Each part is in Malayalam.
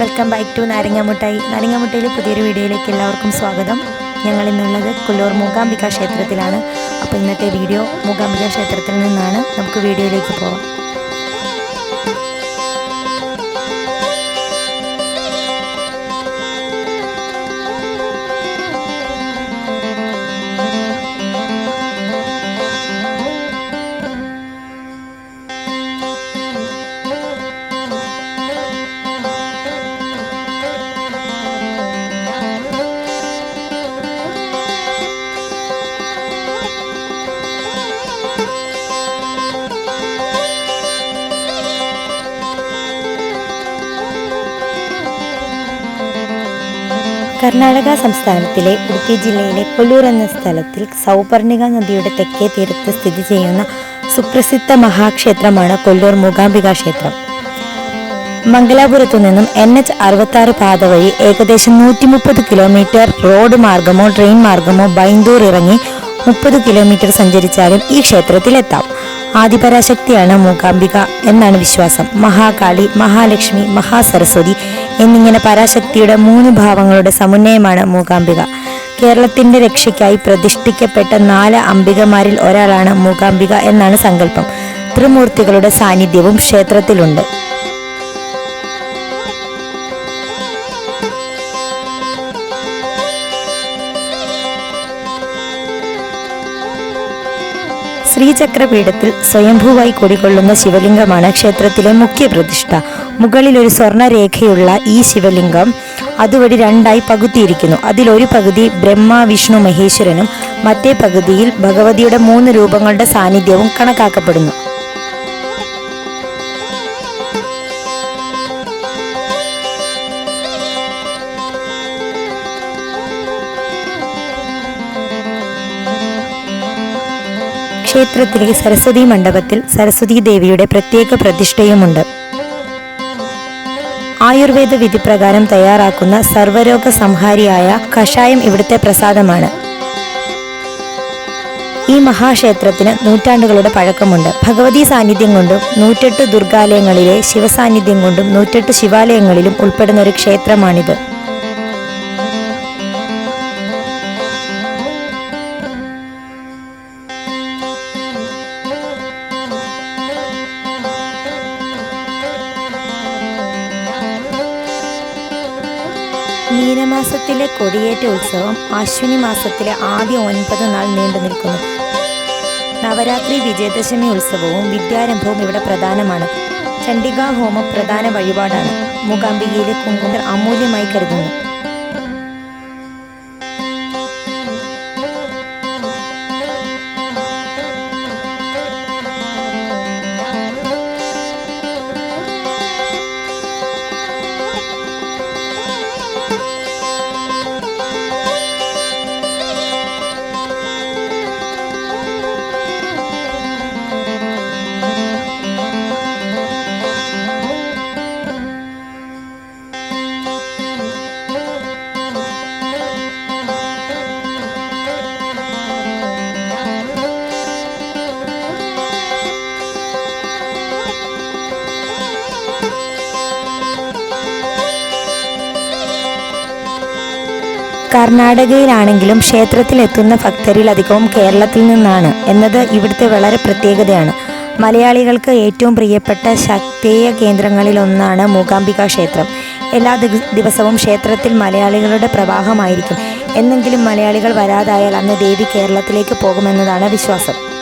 വെൽക്കം ബാക്ക് ടു നാരങ്ങാമുട്ടായി നാരങ്ങാമുട്ടയിലെ പുതിയൊരു വീഡിയോയിലേക്ക് എല്ലാവർക്കും സ്വാഗതം. ഞങ്ങൾ ഇന്നുള്ളത് കുല്ലൂർ മൂകാംബിക ക്ഷേത്രത്തിലാണ്. അപ്പോൾ ഇന്നത്തെ വീഡിയോ മൂകാംബിക ക്ഷേത്രത്തിൽ നിന്നാണ്. നമുക്ക് വീഡിയോയിലേക്ക് പോവാം. കർണാടക സംസ്ഥാനത്തിലെ ഉടുപ്പി ജില്ലയിലെ കൊല്ലൂർ എന്ന സ്ഥലത്തിൽ സൗപർണിക നദിയുടെ തെക്കേ തീരത്ത് സ്ഥിതി ചെയ്യുന്ന സുപ്രസിദ്ധ മഹാക്ഷേത്രമാണ് കൊല്ലൂർ മൂകാംബിക ക്ഷേത്രം. മംഗലാപുരത്തു നിന്നും എൻ എച്ച് അറുപത്തി ആറ് പാത വഴി ഏകദേശം നൂറ്റി മുപ്പത് കിലോമീറ്റർ റോഡ് മാർഗമോ ട്രെയിൻ മാർഗമോ ബൈന്ദൂർ ഇറങ്ങി മുപ്പത് കിലോമീറ്റർ സഞ്ചരിച്ചാലും ഈ ക്ഷേത്രത്തിലെത്താം ആദിപരാശക്തിയാണ് മൂകാംബിക എന്നാണ് വിശ്വാസം. മഹാകാളി മഹാലക്ഷ്മി മഹാസരസ്വതി എന്നിങ്ങനെ പരാശക്തിയുടെ മൂന്ന് ഭാവങ്ങളുടെ സമന്വയമാണ് മൂകാംബിക. കേരളത്തിന്റെ രക്ഷയ്ക്കായി പ്രതിഷ്ഠിക്കപ്പെട്ട നാല് അംബികമാരിൽ ഒരാളാണ് മൂകാംബിക എന്നാണ് സങ്കല്പം. ത്രിമൂർത്തികളുടെ സാന്നിധ്യവും ക്ഷേത്രത്തിലുണ്ട്. ശ്രീചക്രപീഠത്തിൽ സ്വയംഭൂവായി കുടികൊള്ളുന്ന ശിവലിംഗമാണ് ക്ഷേത്രത്തിലെ മുഖ്യ പ്രതിഷ്ഠ മുകളിൽ ഒരു സ്വർണരേഖയുള്ള ഈ ശിവലിംഗം അതുവഴി രണ്ടായി പകുത്തിയിരിക്കുന്നു. അതിലൊരു പകുതി ബ്രഹ്മ വിഷ്ണു മഹേശ്വരനും മറ്റേ പകുതിയിൽ ഭഗവതിയുടെ മൂന്ന് രൂപങ്ങളുടെ സാന്നിധ്യവും കണക്കാക്കപ്പെടുന്നു. ക്ഷേത്രത്തിലെ സരസ്വതി മണ്ഡപത്തിൽ സരസ്വതി ദേവിയുടെ പ്രത്യേക പ്രതിഷ്ഠയുമുണ്ട്. ആയുർവേദ വിധിപ്രകാരം തയ്യാറാക്കുന്ന സർവരോഗ സംഹാരിയായ കഷായം ഇവിടുത്തെ പ്രസാദമാണ്. ഈ മഹാക്ഷേത്രത്തിന് നൂറ്റാണ്ടുകളുടെ പഴക്കമുണ്ട്. ഭഗവതി സാന്നിധ്യം കൊണ്ടും നൂറ്റെട്ട് ദുർഗാലയങ്ങളിലെ ശിവസാന്നിധ്യം കൊണ്ടും നൂറ്റെട്ട് ശിവാലയങ്ങളിലും ഉൾപ്പെടുന്ന ഒരു ക്ഷേത്രമാണിത്. മീനമാസത്തിലെ കൊടിയേറ്റ ഉത്സവം അശ്വിനി മാസത്തിലെ ആദ്യ ഒൻപത് നാൾ നീണ്ടു നിൽക്കുന്നു. നവരാത്രി വിജയദശമി ഉത്സവവും വിദ്യാരംഭവും ഇവിടെ പ്രധാനമാണ്. ചണ്ഡികാ ഹോമം പ്രധാന വഴിപാടാണ്. മൂകാംബികയിലെ കുങ്കുമർ അമൂല്യമായി കരുതുന്നു. കർണാടകയിലാണെങ്കിലും ക്ഷേത്രത്തിലെത്തുന്ന ഭക്തരിൽ അധികവും കേരളത്തിൽ നിന്നാണ് എന്നത് ഇവിടുത്തെ വളരെ പ്രത്യേകതയാണ്. മലയാളികൾക്ക് ഏറ്റവും പ്രിയപ്പെട്ട ശക്തേയ കേന്ദ്രങ്ങളിലൊന്നാണ് മൂകാംബിക ക്ഷേത്രം. എല്ലാ ദിവസവും ക്ഷേത്രത്തിൽ മലയാളികളുടെ പ്രവാഹമായിരിക്കും. എന്നെങ്കിലും മലയാളികൾ വരാതായാൽ അന്ന് ദേവി കേരളത്തിലേക്ക് പോകുമെന്നതാണ് വിശ്വാസം.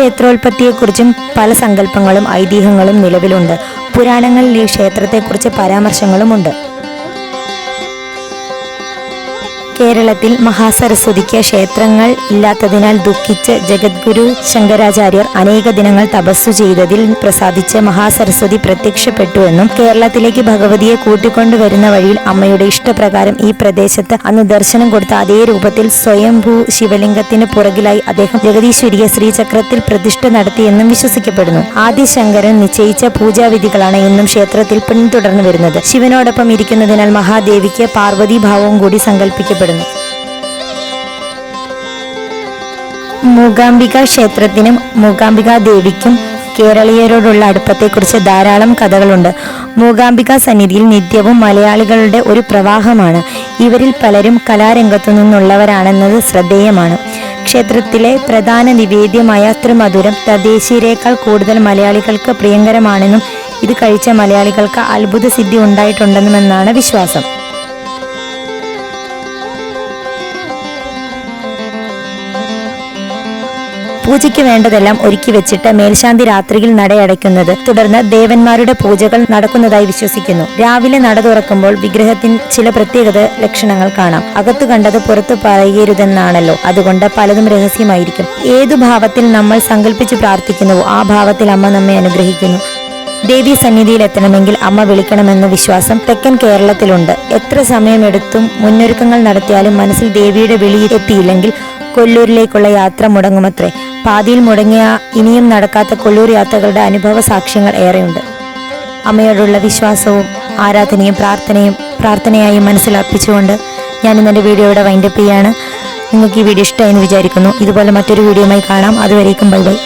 ക്ഷേത്രോൽപത്തിയെക്കുറിച്ചും പല സങ്കല്പങ്ങളും ഐതിഹ്യങ്ങളും നിലവിലുണ്ട്. പുരാണങ്ങളിൽ ഈ ക്ഷേത്രത്തെക്കുറിച്ച് പരാമർശങ്ങളുമുണ്ട്. കേരളത്തിൽ മഹാസരസ്വതിക്ക് ക്ഷേത്രങ്ങൾ ഇല്ലാത്തതിനാൽ ദുഃഖിച്ച് ജഗദ്ഗുരു ശങ്കരാചാര്യർ അനേക ദിനങ്ങൾ തപസ്സു ചെയ്തതിൽ പ്രസാദിച്ച് മഹാസരസ്വതി പ്രത്യക്ഷപ്പെട്ടുവെന്നും കേരളത്തിലേക്ക് ഭഗവതിയെ കൂട്ടിക്കൊണ്ടുവരുന്ന വഴിയിൽ അമ്മയുടെ ഇഷ്ടപ്രകാരം ഈ പ്രദേശത്ത് അന്ന് ദർശനം കൊടുത്ത അതേ രൂപത്തിൽ സ്വയംഭൂ ശിവലിംഗത്തിന് പുറകിലായി അദ്ദേഹം ജഗദീശ്വരിയെ ശ്രീചക്രത്തിൽ പ്രതിഷ്ഠ നടത്തിയെന്നും വിശ്വസിക്കപ്പെടുന്നു. ആദ്യ ശങ്കരൻ നിശ്ചയിച്ച പൂജാവിധികളാണ് ഇന്നും ക്ഷേത്രത്തിൽ പിന്തുടർന്നു വരുന്നത്. ശിവനോടൊപ്പം ഇരിക്കുന്നതിനാൽ മഹാദേവിക്ക് പാർവതി ഭാവവും കൂടി സങ്കല്പിക്കപ്പെടുന്നു മൂകാംബിക ക്ഷേത്രത്തിനും മൂകാംബിക ദേവിക്കും കേരളീയരോടുള്ള അടുപ്പത്തെക്കുറിച്ച് ധാരാളം കഥകളുണ്ട്. മൂകാംബിക സന്നിധിയിൽ നിത്യവും മലയാളികളുടെ ഒരു പ്രവാഹമാണ്. ഇവരിൽ പലരും കലാരംഗത്തു നിന്നുള്ളവരാണെന്നത് ശ്രദ്ധേയമാണ്. ക്ഷേത്രത്തിലെ പ്രധാന നിവേദ്യമായ ത്രിമധുരം തദ്ദേശീയരേക്കാൾ കൂടുതൽ മലയാളികൾക്ക് പ്രിയങ്കരമാണെന്നും ഇത് കഴിച്ച മലയാളികൾക്ക് അത്ഭുത സിദ്ധി ഉണ്ടായിട്ടുണ്ടെന്നുമെന്നാണ് വിശ്വാസം. പൂജയ്ക്ക് വേണ്ടതെല്ലാം ഒരുക്കി വെച്ചിട്ട് മേൽശാന്തി രാത്രിയിൽ നടയടയ്ക്കുന്നത്. തുടർന്ന് ദേവന്മാരുടെ പൂജകൾ നടക്കുന്നതായി വിശ്വസിക്കുന്നു. രാവിലെ നട തുറക്കുമ്പോൾ വിഗ്രഹത്തിന് ചില പ്രത്യേകത ലക്ഷണങ്ങൾ കാണാം. അകത്തു കണ്ടത് പുറത്തു പറയരുതെന്നാണല്ലോ. അതുകൊണ്ട് പലതും രഹസ്യമായിരിക്കും. ഏതു ഭാവത്തിൽ നമ്മൾ സങ്കല്പിച്ച് പ്രാർത്ഥിക്കുന്നുവോ ആ ഭാവത്തിൽ അമ്മ നമ്മെ അനുഗ്രഹിക്കുന്നു. ദേവി സന്നിധിയിൽ എത്തണമെങ്കിൽ അമ്മ വിളിക്കണമെന്ന വിശ്വാസം തെക്കൻ കേരളത്തിലുണ്ട്. എത്ര സമയമെടുത്തും മുന്നൊരുക്കങ്ങൾ നടത്തിയാലും മനസ്സിൽ ദേവിയുടെ വിളി എത്തിയില്ലെങ്കിൽ കൊല്ലൂരിലേക്കുള്ള യാത്ര മുടങ്ങുമത്രേ. പാതിയിൽ മുടങ്ങിയ ഇനിയും നടക്കാത്ത കൊല്ലൂർ യാത്രകളുടെ അനുഭവ സാക്ഷ്യങ്ങൾ ഏറെയുണ്ട്. അമ്മയോടുള്ള വിശ്വാസവും ആരാധനയും പ്രാർത്ഥനയും പ്രാർത്ഥനയായി മനസ്സിലർപ്പിച്ചുകൊണ്ട് ഞാൻ ഇന്ന് എന്റെ ഇവിടെ വൈൻഡപ്പ് ചെയ്യാണ് നിങ്ങൾക്ക് ഈ വീഡിയോ ഇഷ്ടമായി എന്ന് വിചാരിക്കുന്നു. ഇതുപോലെ മറ്റൊരു വീഡിയോയുമായി കാണാം. അതുവരേക്കും ബൈ ബൈ.